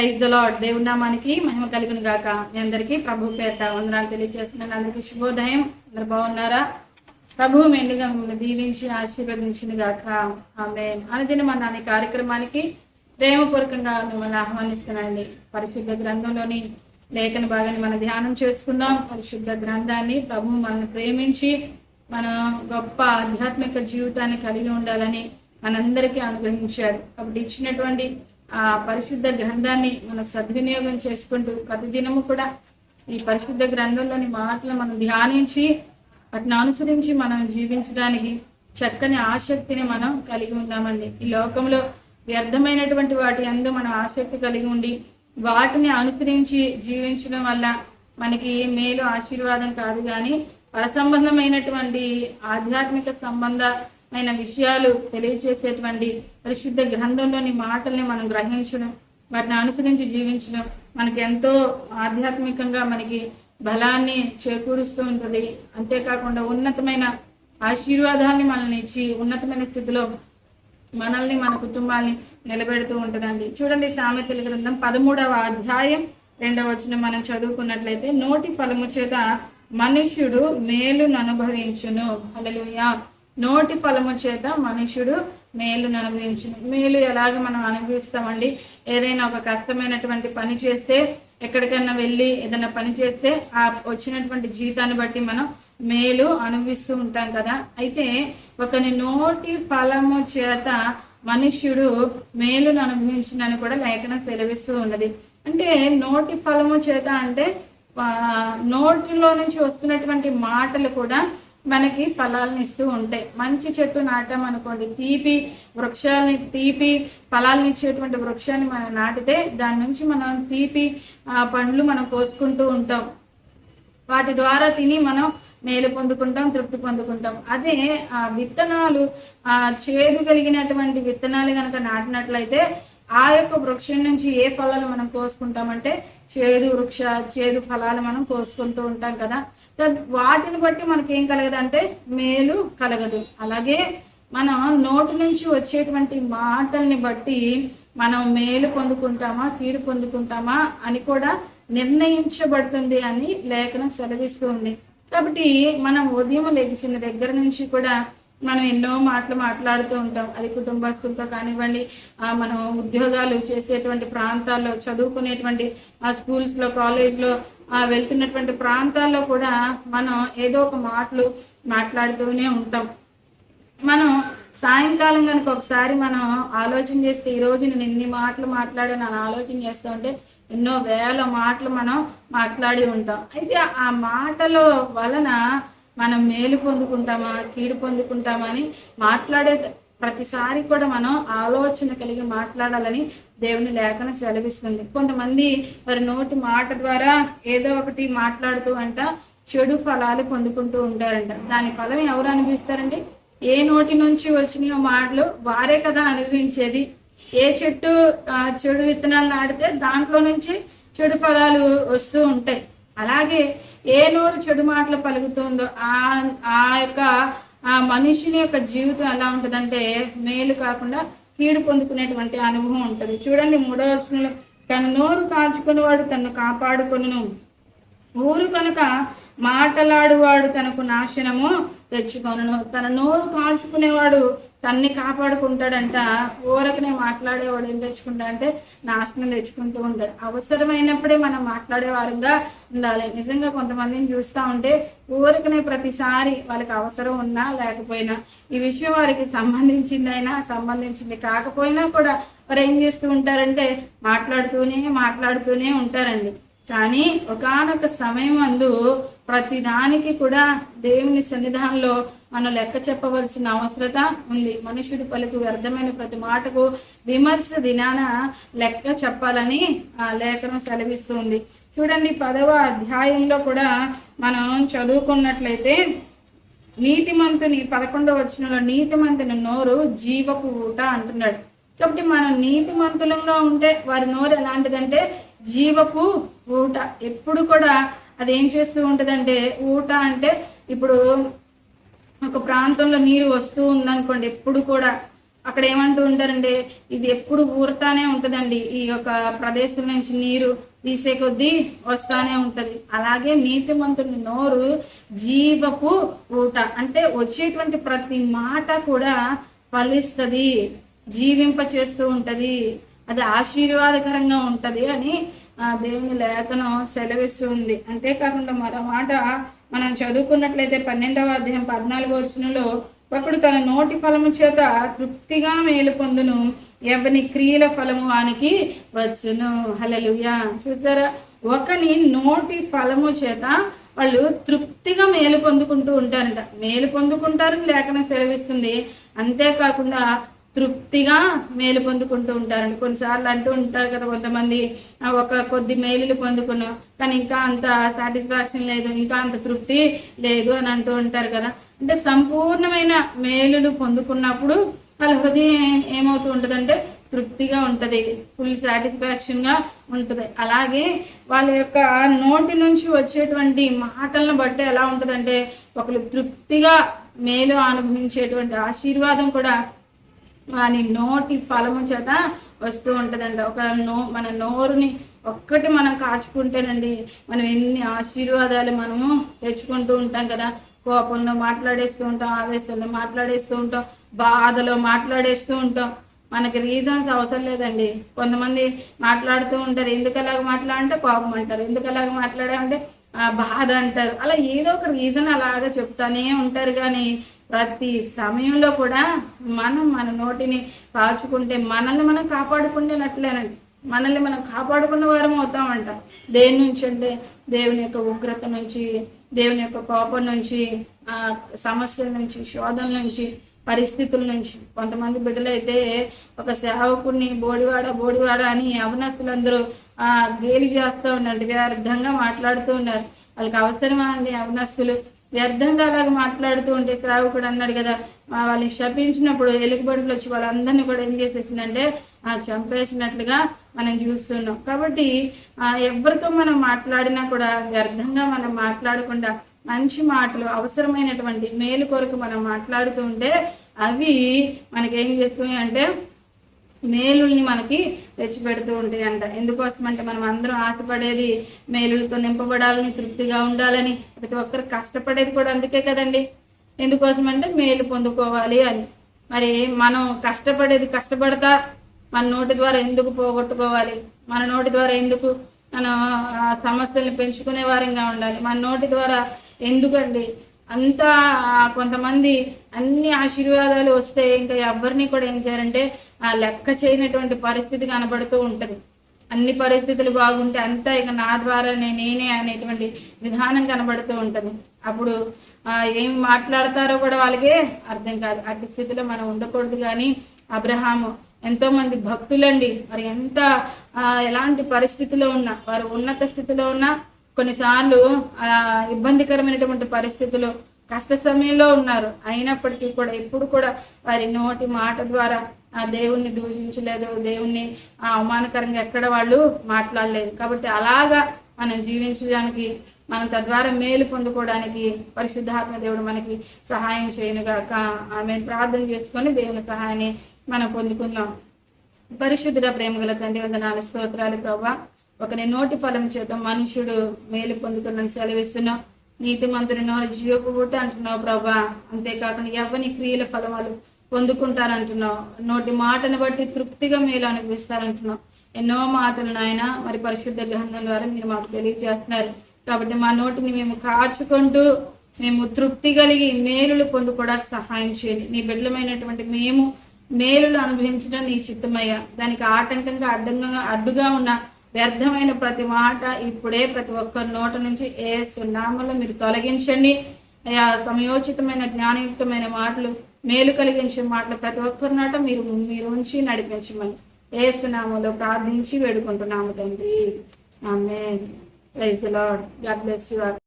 Praise the lord దేవుడి నామానికి మహిమ కలుగును గాక. మీ అందరికీ ప్రభు పేట వందనాలు తెలియజేస్తున్నాను అందరికీ శుభోదయం. అందరు బాగున్నారా? ప్రభు మెండుగా మిమ్మల్ని దీవించి ఆశీర్వదించింది గాక. ఆమె అనుదిన మన అనే కార్యక్రమానికి ప్రేమపూర్వకంగా మిమ్మల్ని ఆహ్వానిస్తున్నానండి. పరిశుద్ధ గ్రంథంలోని లేఖన భాగాన్ని మనం ధ్యానం చేసుకుందాం. పరిశుద్ధ గ్రంథాన్ని ప్రభు మనల్ని ప్రేమించి మన గొప్ప ఆధ్యాత్మిక జీవితాన్ని కలిగి ఉండాలని మనందరికీ అనుగ్రహించారు కాబట్టి ఇచ్చినటువంటి ఆ పరిశుద్ధ గ్రంథాన్ని మనం సద్వినియోగం చేసుకుంటూ ప్రతిదినము కూడా ఈ పరిశుద్ధ గ్రంథంలోని మాటలు మనం ధ్యానించి వాటిని అనుసరించి మనం జీవించడానికి చక్కని ఆసక్తిని మనం కలిగి ఉందామండి. ఈ లోకంలో వ్యర్థమైనటువంటి వాటి అందు మనం ఆసక్తి కలిగి ఉండి వాటిని అనుసరించి జీవించడం వల్ల మనకి మేలు ఆశీర్వాదం కాదు కానీ పరసంబంధమైనటువంటి ఆధ్యాత్మిక సంబంధ అయిన విషయాలు తెలియజేసేటువంటి పరిశుద్ధ గ్రంథంలోని మాటల్ని మనం గ్రహించడం వాటిని అనుసరించి జీవించడం మనకి ఎంతో ఆధ్యాత్మికంగా మనకి బలాన్ని చేకూరుస్తూ ఉంటుంది. అంతేకాకుండా ఉన్నతమైన ఆశీర్వాదాన్ని మనల్ని ఇచ్చి ఉన్నతమైన స్థితిలో మనల్ని మన కుటుంబాన్ని నిలబెడుతూ ఉంటుందండి. చూడండి సామెతల గ్రంథం పదమూడవ అధ్యాయం రెండవ వచ్చిన మనం చదువుకున్నట్లయితే నోటి ఫలము చేత మనుష్యుడు మేలును అనుభవించును. అలలుయా నోటి ఫలము చేత మనుష్యుడు మేలును అనుభవించును. మేలు ఎలాగ మనం అనుభవిస్తామండి? ఏదైనా ఒక కష్టమైనటువంటి పని చేస్తే ఎక్కడికైనా వెళ్ళి ఏదైనా పని చేస్తే ఆ వచ్చినటువంటి జీతాన్ని బట్టి మనం మేలు అనుభవిస్తూ ఉంటాం కదా? అయితే ఒకని నోటి ఫలము చేత మనుష్యుడు మేలును అనుభవించునని కూడా లేఖనం సెలవిస్తూ ఉన్నది. అంటే నోటి ఫలము చేత అంటే నోటిలో నుంచి వస్తున్నటువంటి మాటలు కూడా మనకి ఫలాలను ఇస్తూ ఉంటాయి. మంచి చెట్టు నాటాం అనుకోండి తీపి వృక్షాలని తీపి ఫలాలను ఇచ్చేటువంటి వృక్షాన్ని మనం నాటితే దాని నుంచి మనం తీపి ఆ, పండ్లు మనం కోసుకుంటూ ఉంటాం. వాటి ద్వారా తిని మనం మేలు పొందుకుంటాం తృప్తి పొందుకుంటాం. అదే ఆ విత్తనాలు ఆ చేదు కలిగినటువంటి విత్తనాలు కనుక నాటినట్లయితే ఆ యొక్క వృక్షం నుంచి ఏ ఫలాలు మనం కోసుకుంటామంటే చేదు వృక్ష చేదు ఫలాలు మనం కోసుకుంటూ ఉంటాం కదా. వాటిని బట్టి మనకి ఏం కలగదు అంటే మేలు కలగదు. అలాగే మనం నోటి నుంచి వచ్చేటువంటి మాటల్ని బట్టి మనం మేలు పొందుకుంటామా కీడు పొందుకుంటామా అని కూడా నిర్ణయించబడుతుంది అని లేఖనం సెలవిస్తూ ఉంది. కాబట్టి మనం ఉదయం లెగిసిన దగ్గర నుంచి కూడా మనం ఎన్నో మాటలు మాట్లాడుతూ ఉంటాం. అది కుటుంబస్తులతో కానివ్వండి ఆ, మనం ఉద్యోగాలు చేసేటువంటి ప్రాంతాల్లో చదువుకునేటువంటి ఆ స్కూల్స్లో కాలేజ్లో వెళ్తున్నటువంటి ప్రాంతాల్లో కూడా మనం ఏదో ఒక మాటలు మాట్లాడుతూనే ఉంటాం. మనం సాయంకాలం కనుక ఒకసారి మనం ఆలోచన చేస్తే ఈ రోజు నేను ఎన్ని మాటలు మాట్లాడాను అని ఆలోచన చేస్తూ ఉంటే ఎన్నో వేల మాటలు మనం మాట్లాడి ఉంటాం. అయితే ఆ మాటలో వలన మనం మేలు పొందుకుంటామా కీడు పొందుకుంటామా అని మాట్లాడే ప్రతిసారి కూడా మనం ఆలోచన కలిగి మాట్లాడాలని దేవుని లేఖన సెలవిస్తుంది. కొంతమంది వారి నోటి మాట ద్వారా ఏదో ఒకటి మాట్లాడుతూ అంట చెడు ఫలాలు పొందుకుంటూ ఉంటారంట. దాని ఫలం ఎవరు అనుభవిస్తారండి? ఏ నోటి నుంచి వచ్చినాయో మాటలు వారే కదా అనుభవించేది. ఏ చెట్టు ఆ, చెడు విత్తనాలు నాటితే దాంట్లో నుంచి చెడు ఫలాలు వస్తూ ఉంటాయి. అలాగే ఏ నోరు చెడు మాటలు పలుకుతుందో ఆ ఆ యొక్క ఆ మనిషిని యొక్క జీవితం ఎలా ఉంటుందంటే మేలు కాకుండా కీడు పొందుకునేటువంటి అనుభవం ఉంటుంది. చూడండి మూడో వచనంలో తన నోరు కాచుకునేవాడు తను కాపాడుకొనును. ఊరు కనుక మాటలాడువాడు తనకు నాశనము తెచ్చుకొనును. తన నోరు కాల్చుకునేవాడు తన్ని కాపాడుకుంటాడంట. ఊరకనే మాట్లాడేవాడు ఏం తెచ్చుకుంటాడంటే నాశనం తెచ్చుకుంటూ ఉంటాడు. అవసరమైనప్పుడే మనం మాట్లాడే వారంగా ఉండాలి. నిజంగా కొంతమందిని చూస్తూ ఉంటే ఊరికనే ప్రతిసారి వాళ్ళకి అవసరం ఉన్నా లేకపోయినా ఈ విషయం వారికి సంబంధించిందైనా సంబంధించింది కాకపోయినా కూడా వారు ఏం చేస్తూ ఉంటారంటే మాట్లాడుతూనే మాట్లాడుతూనే ఉంటారండి. కానీ ఒకానొక సమయం అందు ప్రతి దానికి కూడా దేవుని సన్నిధానంలో మనం లెక్క చెప్పవలసిన అవసరత ఉంది. మనుషుడి పలుకు వ్యర్థమైన ప్రతి మాటకు విమర్శ దినాన లెక్క చెప్పాలని ఆ లేఖనం సెలవిస్తుంది. చూడండి పదవ అధ్యాయంలో కూడా మనం చదువుకున్నట్లయితే నీతిమంతుని పదకొండవ వచనంలో నీతిమంతుని నోరు జీవపు ఊట అంటున్నాడు. కాబట్టి మనం నీతిమంతులంగా ఉంటే వారి నోరు ఎలాంటిదంటే జీవపు ఊట. ఎప్పుడు కూడా అది ఏం చేస్తూ ఉంటుందంటే ఊట అంటే ఇప్పుడు ఒక ప్రాంతంలో నీరు వస్తూ ఉందనుకోండి ఎప్పుడు కూడా. అక్కడ ఏమంటూ ఉంటారంటే ఇది ఎప్పుడు ఊరుతానే ఉంటదండి. ఈ యొక్క ప్రదేశం నుంచి నీరు తీసే కొద్దీ వస్తానే ఉంటది. అలాగే నీతిమంతుని నోరు జీవపు ఊట. అంటే వచ్చేటువంటి ప్రతి మాట కూడా ఫలిస్తుంది. జీవింప చేస్తూ ఉంటది. అది ఆశీర్వాదకరంగా ఉంటది అని ఆ దేవుని లేఖనం సెలవిస్తుంది అంతేకాకుండా మరో మాట మనం చదువుకున్నట్లయితే పన్నెండవ అధ్యాయం పద్నాలుగో వచనంలో ఒకడు తన నోటి ఫలము చేత తృప్తిగా మేలు పొందును ఎవని క్రియల ఫలము వానికి వచ్చును. హలలుయా చూసారా? ఒకని నోటి ఫలము చేత వాళ్ళు తృప్తిగా మేలు పొందుకుంటూ ఉంటారంట. మేలు పొందుకుంటారని లేఖనం సెలవిస్తుంది. అంతేకాకుండా తృప్తిగా మేలు పొందుకుంటూ ఉంటారండి. కొన్నిసార్లు అంటూ ఉంటారు కదా కొంతమంది "ఆ, ఒక కొద్ది మేలులు పొందుకున్నాం కానీ ఇంకా అంత సాటిస్ఫాక్షన్ లేదు ఇంకా అంత తృప్తి లేదు అని అంటూ ఉంటారు కదా. అంటే సంపూర్ణమైన మేలులు పొందుకున్నప్పుడు వాళ్ళ హృదయం ఏమవుతూ ఉంటుందంటే తృప్తిగా ఉంటుంది ఫుల్ సాటిస్ఫాక్షన్గా ఉంటుంది. అలాగే వాళ్ళ యొక్క నోటి నుంచి వచ్చేటువంటి మాటలను బట్టి ఎలా ఉంటుందంటే ఒకరు తృప్తిగా మేలు అనుభవించేటువంటి ఆశీర్వాదం కూడా వాని నోటి ఫలము చేత వస్తూ ఉంటుందండి ఒక నో మన నోరుని ఒక్కటి మనం కాచుకుంటేనండి మనం ఎన్ని ఆశీర్వాదాలు మనము తెచ్చుకుంటూ ఉంటాం కదా. కోపంలో మాట్లాడేస్తూ ఉంటాం ఆవేశంలో మాట్లాడేస్తూ ఉంటాం బాధలో మాట్లాడేస్తూ ఉంటాం. మనకి రీజన్స్ అవసరం లేదండి. కొంతమంది మాట్లాడుతూ ఉంటారు. ఎందుకు అలాగ మాట్లాడంటే కోపం అంటారు. ఎందుకు అలాగ మాట్లాడామంటే బాధ అంటారు. అలా ఏదో ఒక రీజన్ అలాగా చెప్తానే ఉంటారు కానీ ప్రతి సమయంలో కూడా మనం మన నోటిని కాచుకుంటే మనల్ని మనం కాపాడుకునేనట్లేనండి మనల్ని మనం కాపాడుకున్న వారం అవుతామంట. దేని నుంచి అంటే దేవుని యొక్క ఉగ్రత నుంచి దేవుని యొక్క కోపం నుంచి ఆ సమస్యల నుంచి శోధన నుంచి పరిస్థితుల నుంచి. కొంతమంది బిడ్డలైతే ఒక సేవకుడిని బోడివాడ బోడివాడ అని అవనస్తులందరూ ఆ గేలి చేస్తూ ఉన్నారు వ్యర్థంగా మాట్లాడుతూ ఉన్నారు వాళ్ళకి అవసరమా అండి అవనస్తులు వ్యర్థంగా అలాగ మాట్లాడుతూ ఉంటే శ్రావకుడు అన్నాడు కదా ఆ వాళ్ళని శపించినప్పుడు ఎలుగుబడులు వచ్చి వాళ్ళందరినీ కూడా ఏం చేసేసిందంటే ఆ చంపేసినట్లుగా మనం చూస్తున్నాం. కాబట్టి ఆ ఎవరితో మనం మాట్లాడినా కూడా వ్యర్థంగా మనం మాట్లాడకుండా మంచి మాటలు అవసరమైనటువంటి మేలు కొరకు మనం మాట్లాడుతూ ఉంటే అవి మనకి ఏం చేస్తున్నాయి అంటే మేలుల్ని మనకి తెచ్చిపెడుతూ ఉంటాయి అంట ఎందుకోసం అంటే మనం అందరం ఆశపడేది మేలులతో నింపబడాలని తృప్తిగా ఉండాలని. ప్రతి ఒక్కరు కష్టపడేది కూడా అందుకే కదండి. ఎందుకోసం అంటే మేలు పొందుకోవాలి అని. మరి మనం కష్టపడేది కష్టపడతా మన నోటి ద్వారా ఎందుకు పోగొట్టుకోవాలి? మన నోటి ద్వారా ఎందుకు మనం సమస్యల్ని పెంచుకునే వారంగా ఉండాలి? మన నోటి ద్వారా ఎందుకండి అంతా కొంతమంది అన్ని ఆశీర్వాదాలు వస్తే ఇంకా ఎవరిని కూడా ఏం చేయాలంటే ఆ లెక్క చేయనటువంటి పరిస్థితి కనబడుతూ ఉంటది. అన్ని పరిస్థితులు బాగుంటే అంతా ఇక నా ద్వారానే నేనే అనేటువంటి విధానం కనబడుతూ ఉంటది. అప్పుడు ఏం మాట్లాడతారో కూడా వాళ్ళకే అర్థం కాదు. అటు స్థితిలో మనం ఉండకూడదు కానీ అబ్రహాము ఎంతో మంది భక్తులండి. మరి ఎంత ఆ, ఎలాంటి పరిస్థితిలో ఉన్నా వారు ఉన్నత స్థితిలో ఉన్నా కొన్నిసార్లు ఆ ఇబ్బందికరమైనటువంటి పరిస్థితులు కష్ట సమయంలో ఉన్నారు. అయినప్పటికీ కూడా ఎప్పుడు కూడా వారి నోటి మాట ద్వారా ఆ దేవుణ్ణి దూషించలేదు దేవుణ్ణి ఆ అవమానకరంగా ఎక్కడ వాళ్ళు మాట్లాడలేదు. కాబట్టి అలాగా మనం జీవించడానికి మనం తద్వారా మేలు పొందుకోవడానికి పరిశుద్ధాత్మ దేవుడు మనకి సహాయం చేయనుగాక. ఆమె ప్రార్థన చేసుకొని దేవుని సహాయాన్ని మనం పొందుకుందాం. పరిశుద్ధుడ ప్రేమగల తండ్రి వందనాలు స్తోత్రాలు ప్రభా. ఒకని నోటి ఫలం చేత మనుషుడు మేలు పొందుతున్నాను సెలవిస్తున్నావు నీతి మంత్రి జీవపు బుట్ట అంటున్నావు ప్రభా. అంతేకాకుండా ఎవని క్రియల ఫలమాలు పొందుకుంటారంటున్నావు? నోటి మాటను బట్టి తృప్తిగా మేలు అనుభవిస్తారంటున్నావు. ఎన్నో మాటలు నాయన మరి పరిశుద్ధ గ్రంథం ద్వారా మీరు మాకు తెలియజేస్తున్నారు. కాబట్టి మా నోటిని మేము కాచుకుంటూ మేము తృప్తి కలిగి మేలులు పొందుకోవడానికి సహాయం చేయండి. నీ బిడ్డలమైనటువంటి మేము మేలులు అనుభవించడం నీ చిత్తమయ్యా. దానికి ఆటంకంగా అడ్డంగా అడ్డుగా ఉన్న వ్యర్థమైన ప్రతి మాట ఇప్పుడే ప్రతి ఒక్కరి నోట నుంచి ఏ సున్నామలో మీరు తొలగించండి. అయా సమయోచితమైన జ్ఞానయుక్తమైన మాటలు మేలు కలిగించే మాటలు ప్రతి ఒక్కరి నాట మీరు మీరు ఉంచి నడిపించమని ఏ సునామలో ప్రార్థించి వేడుకుంటున్నాము తండ్రి. ఆమె praise Lord God bless you are